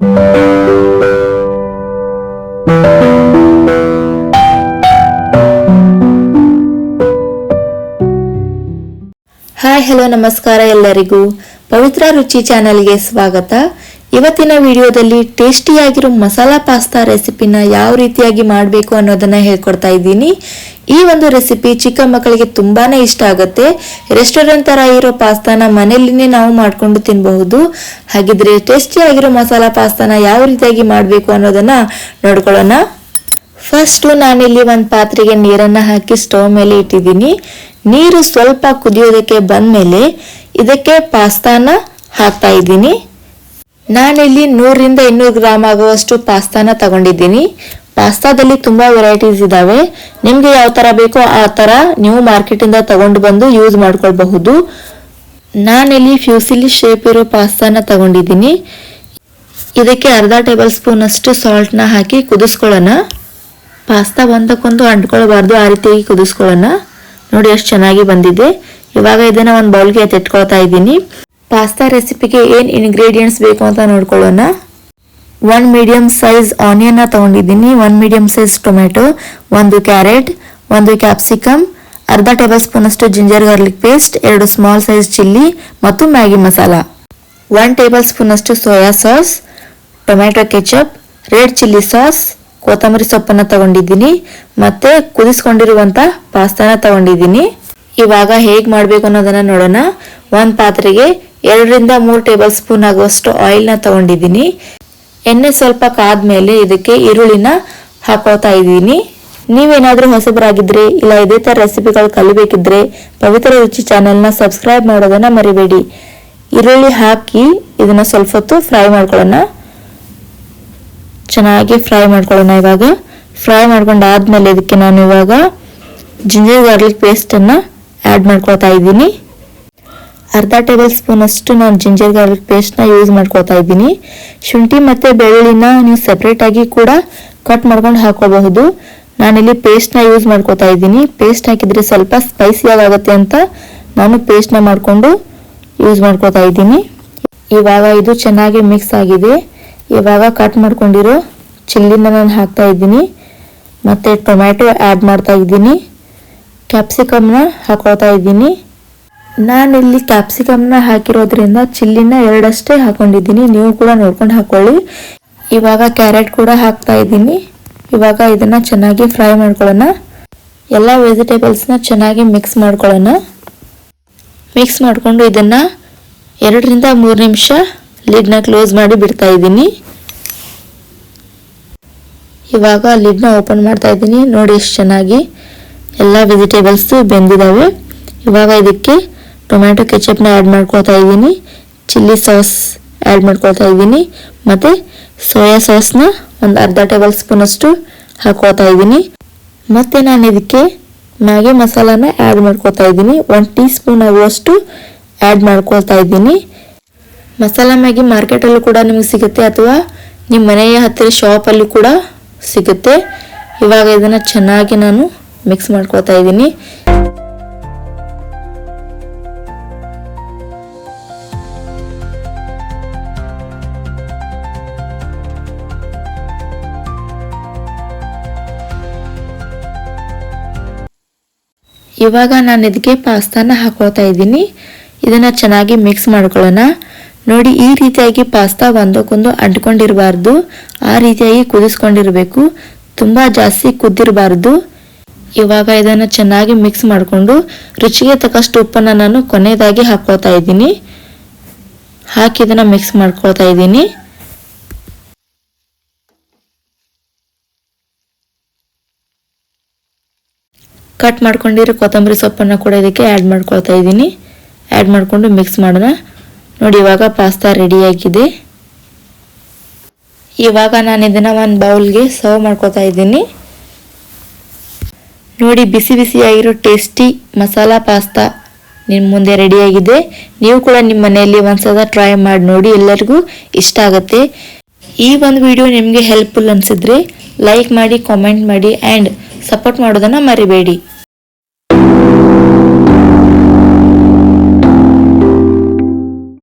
Hi hello ನಮಸ್ಕಾರ ಎಲ್ಲರಿಗೂ. ಪವಿತ್ರ ರುಚಿ ಚಾನೆಲ್ಗೆ ಸ್ವಾಗತ. ಇವತ್ತಿನ ವಿಡಿಯೋದಲ್ಲಿ ಟೇಸ್ಟಿಯಾಗಿರೋ ಮಸಾಲಾ ಪಾಸ್ತಾ ರೆಸಿಪಿನ ಯಾವ ರೀತಿಯಾಗಿ ಮಾಡಬೇಕು ಅನ್ನೋದನ್ನ ಹೇಳ್ಕೊಡ್ತಾ ಇದ್ದೀನಿ. ಈ ಒಂದು ರೆಸಿಪಿ ಚಿಕ್ಕ ಮಕ್ಕಳಿಗೆ ತುಂಬಾನೇ ಇಷ್ಟ ಆಗುತ್ತೆ. ರೆಸ್ಟೋರೆಂಟ್ ಥರ ಇರೋ ಪಾಸ್ತಾನ ಮನೆಯಲ್ಲಿನೇ ನಾವು ಮಾಡ್ಕೊಂಡು ತಿನ್ನಬಹುದು ಹಾಗಿದ್ರೆ ಟೇಸ್ಟಿಯಾಗಿರೋ ಮಸಾಲಾ ಪಾಸ್ತಾನ ಯಾವ ರೀತಿಯಾಗಿ ಮಾಡಬೇಕು ಅನ್ನೋದನ್ನ ನೋಡ್ಕೊಳ್ಳೋಣ. ಫಸ್ಟು ನಾನಿಲ್ಲಿ ಒಂದು ಪಾತ್ರೆಗೆ ನೀರನ್ನು ಹಾಕಿ ಸ್ಟವ್ ಮೇಲೆ ಇಟ್ಟಿದ್ದೀನಿ. ನೀರು ಸ್ವಲ್ಪ ಕುದಿಯೋದಕ್ಕೆ ಬಂದ್ಮೇಲೆ ಇದಕ್ಕೆ ಪಾಸ್ತಾನ ಹಾಕ್ತಾ ಇದ್ದೀನಿ. ನಾನಿಲ್ಲಿ ನೂರರಿಂದ ಇನ್ನೂರು ಗ್ರಾಮ್ ಆಗುವಷ್ಟು ಪಾಸ್ತಾನ ತಗೊಂಡಿದ್ದೀನಿ. ಪಾಸ್ತಾದಲ್ಲಿ ತುಂಬಾ ವೆರೈಟೀಸ್ ಇದಾವೆ. ನಿಮ್ಗೆ ಯಾವ ತರ ಬೇಕೋ ಆ ತರ ನೀವು ಮಾರ್ಕೆಟಿಂದ ತಗೊಂಡು ಬಂದು ಯೂಸ್ ಮಾಡ್ಕೊಳ್ಬಹುದು. ನಾನಿಲ್ಲಿ ಫ್ಯೂಸಿಲಿ ಶೇಪ್ ಇರೋ ಪಾಸ್ತಾನ ತಗೊಂಡಿದ್ದೀನಿ. ಇದಕ್ಕೆ ಅರ್ಧ ಟೇಬಲ್ ಸ್ಪೂನ್ ಅಷ್ಟು ಸಾಲ್ಟ್ನ ಹಾಕಿ ಕುದಿಸ್ಕೊಳ್ಳೋಣ. ಪಾಸ್ತಾ ಒಂದಕ್ಕೊಂದು ಅಂಟ್ಕೊಳ್ಬಾರ್ದು, ಆ ರೀತಿಯಾಗಿ ಕುದಿಸ್ಕೊಳ್ಳೋಣ. ನೋಡಿ ಎಷ್ಟು ಚೆನ್ನಾಗಿ ಬಂದಿದೆ. ಇವಾಗ ಇದನ್ನು ಒಂದು ಬೌಲ್ಗೆ ಎತ್ತಿಟ್ಕೊಳ್ತಾ ಇದ್ದೀನಿ. ಪಾಸ್ತಾ ರೆಸಿಪಿಗೆ ಏನು ಇಂಗ್ರೀಡಿಯೆಂಟ್ಸ್ ಬೇಕು ಅಂತ ನೋಡ್ಕೊಳ್ಳೋಣ. ಒನ್ ಮೀಡಿಯಂ ಸೈಜ್ ಆನಿಯನ್ನ ತಗೊಂಡಿದ್ದೀನಿ. ಒನ್ ಮೀಡಿಯಂ ಸೈಜ್ ಟೊಮೆಟೊ ಒಂದು ಕ್ಯಾರೆಟ್ ಒಂದು ಕ್ಯಾಪ್ಸಿಕಮ್ ಅರ್ಧ tablespoon ginger garlic paste ಎರಡು ಸ್ಮಾಲ್ ಸೈಜ್ ಚಿಲ್ಲಿ ಮತ್ತು Maggi masala one tablespoon ಅಷ್ಟು soya sauce tomato ketchup red chilli sauce ಕೊತ್ತಂಬರಿ ಸೊಪ್ಪನ್ನು ತಗೊಂಡಿದ್ದೀನಿ. ಮತ್ತು ಕುದಿಸ್ಕೊಂಡಿರುವಂಥ ಪಾಸ್ತಾನ ತಗೊಂಡಿದ್ದೀನಿ. ಇವಾಗ ಹೇಗೆ ಮಾಡಬೇಕು ಅನ್ನೋದನ್ನು ನೋಡೋಣ. ಒಂದು ಪಾತ್ರೆಗೆ ಎರಡರಿಂದ ಮೂರು ಟೇಬಲ್ ಸ್ಪೂನ್ ಆಗುವಷ್ಟು ಆಯಿಲ್ನ ತಗೊಂಡಿದ್ದೀನಿ. ಎಣ್ಣೆ ಸ್ವಲ್ಪ ಕಾದ್ಮೇಲೆ ಇದಕ್ಕೆ ಈರುಳ್ಳಿನ ಹಾಕೋತಾ ಇದ್ದೀನಿ. ನೀವೇನಾದರೂ ಹೊಸಬರಾಗಿದ್ರೆ ಇಲ್ಲ ಇದೇ ತರ ರೆಸಿಪಿಗಳು ಕಲಿಬೇಕಿದ್ರೆ ಪವಿತ್ರ ರುಚಿ ಚಾನೆಲ್ನ ಸಬ್ಸ್ಕ್ರೈಬ್ ಮಾಡೋದನ್ನ ಮರಿಬೇಡಿ. ಈರುಳ್ಳಿ ಹಾಕಿ ಇದನ್ನ ಸ್ವಲ್ಪ ಹೊತ್ತು ಫ್ರೈ ಮಾಡ್ಕೊಳ್ಳೋಣ. ಚೆನ್ನಾಗಿ ಫ್ರೈ ಮಾಡ್ಕೊಳ್ಳೋಣ ಇವಾಗ. ಫ್ರೈ ಮಾಡ್ಕೊಂಡಾದ್ಮೇಲೆ ಇದಕ್ಕೆ ನಾನು ಇವಾಗ ಜಿಂಜರ್ ಗಾರ್ಲಿಕ್ ಪೇಸ್ಟನ್ನು ಆ್ಯಡ್ ಮಾಡ್ಕೊಳ್ತಾ ಇದ್ದೀನಿ. ಅರ್ಧ ಟೇಬಲ್ ಸ್ಪೂನ್ ಅಷ್ಟು ನಾನು ಜಿಂಜರ್ ಗಾರ್ಲಿಕ್ ಪೇಸ್ಟ್ನ ಯೂಸ್ ಮಾಡ್ಕೊಳ್ತಾ ಇದ್ದೀನಿ. ಶುಂಠಿ ಮತ್ತು ಬೆಳ್ಳುಳ್ಳಿನ ನೀವು ಸಪ್ರೇಟಾಗಿ ಕೂಡ ಕಟ್ ಮಾಡ್ಕೊಂಡು ಹಾಕೋಬಹುದು ನಾನಿಲ್ಲಿ ಪೇಸ್ಟ್ನ ಯೂಸ್ ಮಾಡ್ಕೊತಾ ಇದ್ದೀನಿ. ಪೇಸ್ಟ್ ಹಾಕಿದರೆ ಸ್ವಲ್ಪ ಸ್ಪೈಸಿಯಾಗಿ ಆಗುತ್ತೆ ಅಂತ ನಾನು ಪೇಸ್ಟ್ನ ಮಾಡಿಕೊಂಡು ಯೂಸ್ ಮಾಡ್ಕೊತಾ ಇದ್ದೀನಿ. ಇವಾಗ ಇದು ಚೆನ್ನಾಗಿ ಮಿಕ್ಸ್ ಆಗಿದೆ. ಇವಾಗ ಕಟ್ ಮಾಡ್ಕೊಂಡಿರೋ ಚಿಲ್ಲಿನ ನಾನು ಹಾಕ್ತಾ ಇದ್ದೀನಿ. ಮತ್ತು ಟೊಮ್ಯಾಟೊ ಆ್ಯಡ್ ಮಾಡ್ತಾ ಇದ್ದೀನಿ. ಕ್ಯಾಪ್ಸಿಕಮ್ನ ಹಾಕೋತಾ ಇದ್ದೀನಿ. ನಾನಿಲ್ಲಿ ಕ್ಯಾಪ್ಸಿಕಮ್ನ ಹಾಕಿರೋದ್ರಿಂದ ಚಿಲ್ಲಿನ ಎರಡಷ್ಟೇ ಹಾಕೊಂಡಿದ್ದೀನಿ. ನೀವು ಕೂಡ ನೋಡ್ಕೊಂಡು ಹಾಕೊಳ್ಳಿ. ಇವಾಗ ಕ್ಯಾರೆಟ್ ಕೂಡ ಹಾಕ್ತಾ ಇದ್ದೀನಿ. ಇವಾಗ ಇದನ್ನ ಚೆನ್ನಾಗಿ ಫ್ರೈ ಮಾಡ್ಕೊಳ್ಳೋಣ. ಎಲ್ಲ ವೆಜಿಟೇಬಲ್ಸ್ನ ಚೆನ್ನಾಗಿ ಮಿಕ್ಸ್ ಮಾಡ್ಕೊಳ್ಳೋಣ. ಮಿಕ್ಸ್ ಮಾಡಿಕೊಂಡು ಇದನ್ನು ಎರಡರಿಂದ ಮೂರು ನಿಮಿಷ ಲಿಡ್ನ ಕ್ಲೋಸ್ ಮಾಡಿ ಬಿಡ್ತಾ ಇದ್ದೀನಿ. ಇವಾಗ ಲಿಡ್ನ ಓಪನ್ ಮಾಡ್ತಾ ಇದ್ದೀನಿ. ನೋಡಿ ಎಷ್ಟು ಚೆನ್ನಾಗಿ ಎಲ್ಲ ವೆಜಿಟೇಬಲ್ಸು ಬೆಂದಿದ್ದಾವೆ ಇವಾಗ ಇದಕ್ಕೆ ಟೊಮ್ಯಾಟೊ ಕೆಚಪ್ನ ಆ್ಯಡ್ ಮಾಡ್ಕೊಳ್ತಾ ಇದ್ದೀನಿ. ಚಿಲ್ಲಿ ಸಾಸ್ ಆ್ಯಡ್ ಮಾಡ್ಕೊಳ್ತಾ ಇದ್ದೀನಿ. ಮತ್ತು ಸೋಯಾ ಸಾಸ್ನ ಒಂದು ಅರ್ಧ ಟೇಬಲ್ ಸ್ಪೂನಷ್ಟು ಹಾಕ್ಕೊಳ್ತಾ ಇದ್ದೀನಿ. ಮತ್ತು ನಾನು ಇದಕ್ಕೆ ಮ್ಯಾಗಿ ಮಸಾಲಾನ ಆ್ಯಡ್ ಮಾಡ್ಕೊಳ್ತಾ ಇದ್ದೀನಿ. ಒನ್ ಟೀ ಸ್ಪೂನ್ ಆಗುವಷ್ಟು ಆ್ಯಡ್ ಮಾಡ್ಕೊಳ್ತಾ ಇದ್ದೀನಿ. ಮಸಾಲ ಮ್ಯಾಗಿ ಮಾರ್ಕೆಟಲ್ಲೂ ಕೂಡ ನಿಮಗೆ ಸಿಗುತ್ತೆ ಅಥವಾ ನಿಮ್ಮ ಮನೆಯ ಹತ್ತಿರ ಶಾಪಲ್ಲೂ ಕೂಡ ಸಿಗುತ್ತೆ. ಇವಾಗ ಇದನ್ನು ಚೆನ್ನಾಗಿ ನಾನು ಮಿಕ್ಸ್ ಮಾಡ್ಕೊಳ್ತಾ ಇದ್ದೀನಿ. ಇವಾಗ ನಾನು ಇದಕ್ಕೆ ಪಾಸ್ತಾನ ಹಾಕೊಳ್ತಾ ಇದ್ದೀನಿ. ಇದನ್ನು ಚೆನ್ನಾಗಿ ಮಿಕ್ಸ್ ಮಾಡ್ಕೊಳ್ಳೋಣ. ನೋಡಿ, ಈ ರೀತಿಯಾಗಿ ಪಾಸ್ತಾ ಒಂದಕ್ಕೊಂದು ಅಂಟ್ಕೊಂಡಿರಬಾರ್ದು. ಆ ರೀತಿಯಾಗಿ ಕುದಿಸ್ಕೊಂಡಿರಬೇಕು. ತುಂಬ ಜಾಸ್ತಿ ಕುದ್ದಿರಬಾರ್ದು. ಇವಾಗ ಇದನ್ನು ಚೆನ್ನಾಗಿ ಮಿಕ್ಸ್ ಮಾಡಿಕೊಂಡು ರುಚಿಗೆ ತಕ್ಕಷ್ಟು ಉಪ್ಪನ್ನು ನಾನು ಕೊನೆಯದಾಗಿ ಹಾಕ್ಕೊಳ್ತಾ ಇದ್ದೀನಿ. ಹಾಕಿ ಇದನ್ನು ಮಿಕ್ಸ್ ಮಾಡ್ಕೊಳ್ತಾ ಇದ್ದೀನಿ. ಕಟ್ ಮಾಡ್ಕೊಂಡಿರೋ ಕೊತ್ತಂಬರಿ ಸೊಪ್ಪನ್ನು ಕೂಡ ಇದಕ್ಕೆ ಆ್ಯಡ್ ಮಾಡ್ಕೊಳ್ತಾ ಇದ್ದೀನಿ. ಆ್ಯಡ್ ಮಾಡಿಕೊಂಡು ಮಿಕ್ಸ್ ಮಾಡೋಣ. ನೋಡಿ, ಇವಾಗ ಪಾಸ್ತಾ ರೆಡಿಯಾಗಿದೆ ಇವಾಗ ನಾನು ಇದನ್ನು ಒಂದು ಬೌಲ್ಗೆ ಸರ್ವ್ ಮಾಡ್ಕೊತಾ ಇದ್ದೀನಿ. ನೋಡಿ, ಬಿಸಿ ಬಿಸಿಯಾಗಿರೋ ಟೇಸ್ಟಿ ಮಸಾಲ ಪಾಸ್ತಾ ನಿಮ್ಮ ಮುಂದೆ ರೆಡಿಯಾಗಿದೆ ನೀವು ಕೂಡ ನಿಮ್ಮ ಮನೆಯಲ್ಲಿ ಒಂದ್ಸಲ ಟ್ರೈ ಮಾಡಿ ನೋಡಿ, ಎಲ್ಲರಿಗೂ ಇಷ್ಟ ಆಗುತ್ತೆ. ಈ ಒಂದು ವಿಡಿಯೋ ನಿಮಗೆ ಹೆಲ್ಪ್ಫುಲ್ ಅನಿಸಿದ್ರೆ ಲೈಕ್ ಮಾಡಿ ಕಾಮೆಂಟ್ ಮಾಡಿ ಆ್ಯಂಡ್ ಸಪೋರ್ಟ್ ಮಾಡೋದನ್ನು ಮರಿಬೇಡಿ. you.